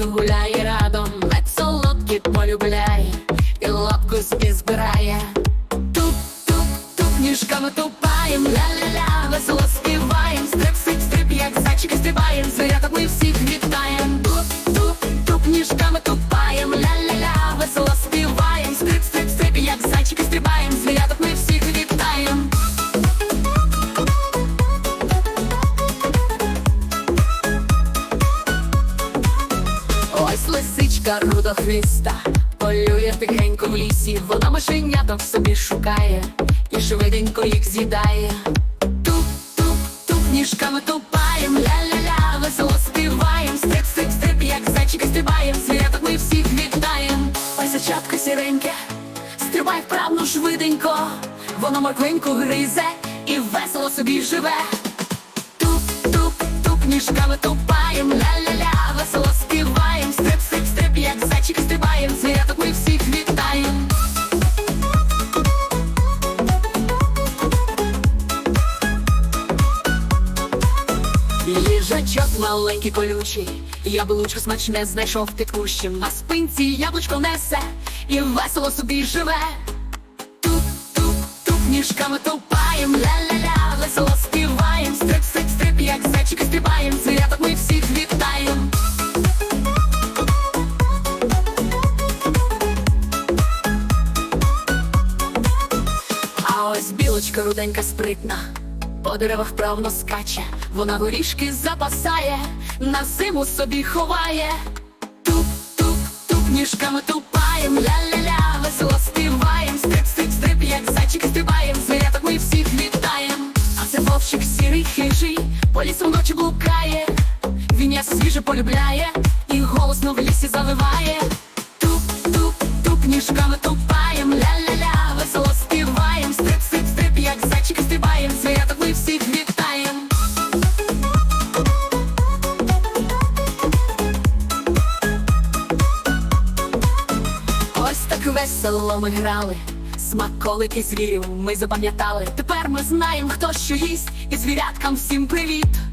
танцю гуляє радом, мед солодкий полюбляє, і лапку собі збирає. Туп, туп, туп, ніжками тупаєм, ля-ля-ля, весело співаєм, стрип, стрип, стрип, як зайчики стрибаєм, звіряток ми всіх вітаєм. Туп, туп, туп, ніжками тупаєм, ля-ля-ля, весело співаєм, стрип, стрип, стрип, як зайчики стрибаєм. лисичка рудохвиста полює тихенько в лісі, вона мишеняток собі шукає і швиденько їх з'їдає. Туп, туп, туп, ніжками тупаєм, ля-ля-ля, весело співаєм, стрип, стрип, стрип, як зайчики стрибаєм, звіряток ми всіх вітаєм. Ой, зачатка сіреньке, стрибай вправно швиденько, воно морквеньку гризе і весело собі живе. Туп, туп, туп, ніжками тупаєм, ля-ля-ля. Маленький колючий, яблучко смачне знайшов під кущем, на спинці яблучко несе і весело собі живе. Туп, туп, туп, ніжками тупаєм, ля-ля-ля, весело співаєм, стрип, стрип, стрип, як зайчики стрибаєм, звіряток ми всіх вітаєм. А ось білочка руденька спритна, по деревах вправно скаче, вона горішки запасає, на зиму собі ховає. Туп, туп, туп, ніжками тупаєм, ля-ля-ля, весело співаєм, стрип, стрип, стрип, як зайчики стрибаєм, звіряток ми всіх вітаєм. А це вовчик сірий хижий, по лісу вночі блукає, він ясно свіже полюбляє, і голосно в лісі завиває. Так весело ми грали, смаколики звірів ми запам'ятали. Тепер ми знаємо, хто що їсть, і звіряткам всім привіт.